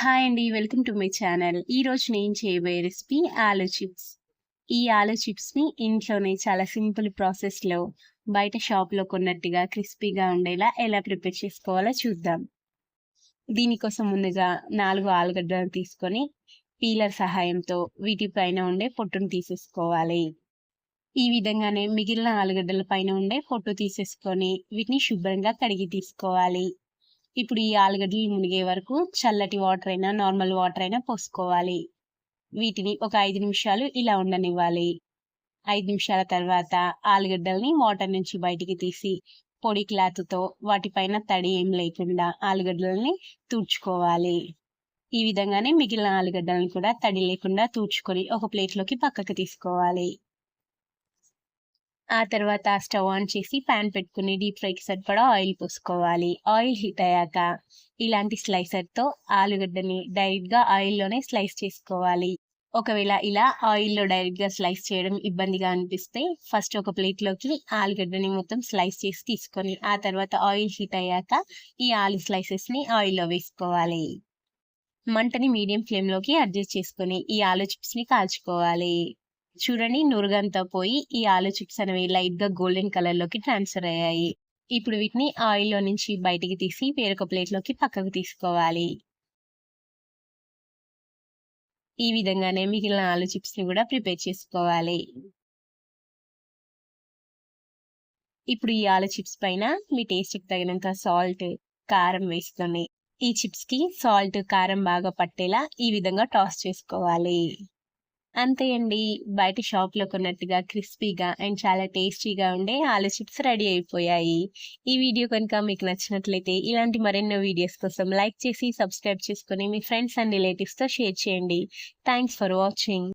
Hi అండి welcome to my channel. ఈరోజు నేను చేయబోయే రెసిపీ ఆలు చిప్స్. ఈ ఆలు చిప్స్ని ఇంట్లోనే చాలా సింపుల్ ప్రాసెస్లో బయట షాప్లో కొన్నట్టుగా క్రిస్పీగా ఉండేలా ఎలా ప్రిపేర్ చేసుకోవాలో చూద్దాం. దీనికోసం ముందుగా నాలుగు ఆలుగడ్డలు తీసుకొని పీలర్ సహాయంతో వీటిపైన ఉండే పొట్టును తీసేసుకోవాలి. ఈ విధంగానే మిగిలిన ఆలుగడ్డల పైన ఉండే పొట్టు తీసేసుకొని వీటిని శుభ్రంగా కడిగి తీసుకోవాలి. ఇప్పుడు ఈ ఆలుగడ్డలు మునిగే వరకు చల్లటి వాటర్ అయినా నార్మల్ వాటర్ అయినా పోసుకోవాలి. వీటిని ఒక ఐదు నిమిషాలు ఇలా ఉండనివ్వాలి. ఐదు నిమిషాల తర్వాత ఆలుగడ్డల్ని వాటర్ నుంచి బయటికి తీసి పొడి క్లాత్తో వాటిపైన తడి ఏం లేకుండా ఆలుగడ్డలని తూడ్చుకోవాలి. ఈ విధంగానే మిగిలిన ఆలుగడ్డలను కూడా తడి లేకుండా తూడ్చుకొని ఒక ప్లేట్లోకి పక్కకు తీసుకోవాలి. ఆ తర్వాత స్టవ్ ఆన్ చేసి ప్యాన్ పెట్టుకుని డీప్ ఫ్రైకి సరిపడా ఆయిల్ పోసుకోవాలి. ఆయిల్ హీట్ అయ్యాక ఇలాంటి స్లైసర్తో ఆలుగడ్డని డైరెక్ట్గా ఆయిల్లోనే స్లైస్ చేసుకోవాలి. ఒకవేళ ఇలా ఆయిల్లో డైరెక్ట్గా స్లైస్ చేయడం ఇబ్బందిగా అనిపిస్తే ఫస్ట్ ఒక ప్లేట్లోకి ఆలుగడ్డని మొత్తం స్లైస్ చేసి తీసుకొని ఆ తర్వాత ఆయిల్ హీట్ అయ్యాక ఈ ఆలు స్లైసెస్ని ఆయిల్లో వేసుకోవాలి. మంటని మీడియం ఫ్లేమ్లోకి అడ్జస్ట్ చేసుకొని ఈ ఆలు చిప్స్ని కాల్చుకోవాలి. చూడండి నురుగంతా పోయి ఈ ఆలు చిప్స్ అనేవి లైట్గా గోల్డెన్ కలర్లోకి ట్రాన్స్ఫర్ అయ్యాయి. ఇప్పుడు వీటిని ఆయిల్లో నుంచి బయటికి తీసి వేరొక ప్లేట్లోకి పక్కకు తీసుకోవాలి. ఈ విధంగానే మిగిలిన ఆలు చిప్స్ని కూడా ప్రిపేర్ చేసుకోవాలి. ఇప్పుడు ఈ ఆలు చిప్స్ పైన మీ టేస్ట్కి తగినంత సాల్ట్ కారం వేసుకొని ఈ చిప్స్కి సాల్ట్ కారం బాగా పట్టేలా ఈ విధంగా టాస్ చేసుకోవాలి. అంతే అండి. బయట షాప్లో కొన్నట్టుగా క్రిస్పీగా అండ్ చాలా టేస్టీగా ఉండే ఆలు చిప్స్ రెడీ అయిపోయాయి. ఈ వీడియో కనుక మీకు నచ్చినట్లయితే ఇలాంటి మరెన్నో వీడియోస్ కోసం లైక్ చేసి సబ్స్క్రైబ్ చేసుకొని మీ ఫ్రెండ్స్ అండ్ రిలేటివ్స్తో షేర్ చేయండి. Thanks for watching